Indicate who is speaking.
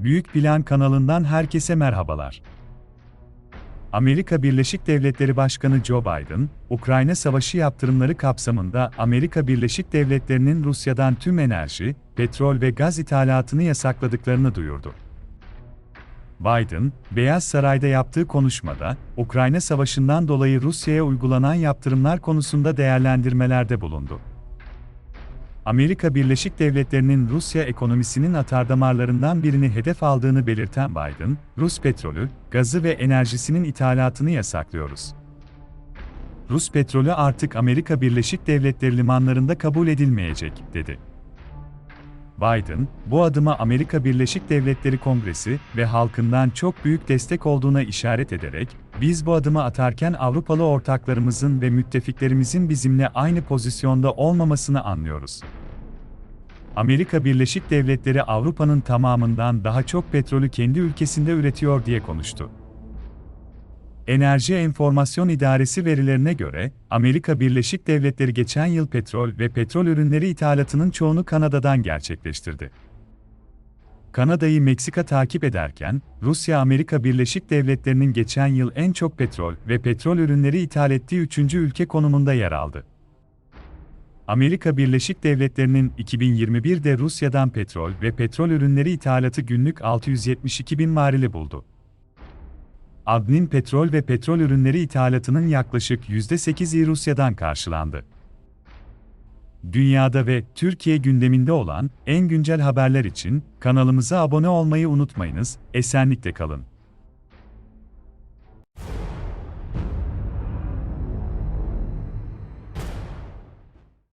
Speaker 1: Büyük Plan kanalından herkese merhabalar. Amerika Birleşik Devletleri Başkanı Joe Biden, Ukrayna Savaşı yaptırımları kapsamında Amerika Birleşik Devletleri'nin Rusya'dan tüm enerji, petrol ve gaz ithalatını yasakladıklarını duyurdu. Biden, Beyaz Saray'da yaptığı konuşmada, Ukrayna Savaşı'ndan dolayı Rusya'ya uygulanan yaptırımlar konusunda değerlendirmelerde bulundu. Amerika Birleşik Devletleri'nin Rusya ekonomisinin atardamarlarından birini hedef aldığını belirten Biden, Rus petrolü, gazı ve enerjisinin ithalatını yasaklıyoruz. Rus petrolü artık Amerika Birleşik Devletleri limanlarında kabul edilmeyecek, dedi. Biden, bu adıma Amerika Birleşik Devletleri Kongresi ve halkından çok büyük destek olduğuna işaret ederek, biz bu adımı atarken Avrupalı ortaklarımızın ve müttefiklerimizin bizimle aynı pozisyonda olmamasını anlıyoruz. Amerika Birleşik Devletleri Avrupa'nın tamamından daha çok petrolü kendi ülkesinde üretiyor diye konuştu. Enerji Enformasyon İdaresi verilerine göre, Amerika Birleşik Devletleri geçen yıl petrol ve petrol ürünleri ithalatının çoğunu Kanada'dan gerçekleştirdi. Kanada'yı Meksika takip ederken, Rusya Amerika Birleşik Devletleri'nin geçen yıl en çok petrol ve petrol ürünleri ithal ettiği üçüncü ülke konumunda yer aldı. Amerika Birleşik Devletleri'nin 2021'de Rusya'dan petrol ve petrol ürünleri ithalatı günlük 672 bin varili buldu. Adnin petrol ve petrol ürünleri ithalatının yaklaşık %8'i Rusya'dan karşılandı. Dünyada ve Türkiye gündeminde olan en güncel haberler için kanalımıza abone olmayı unutmayınız, esenlikle kalın.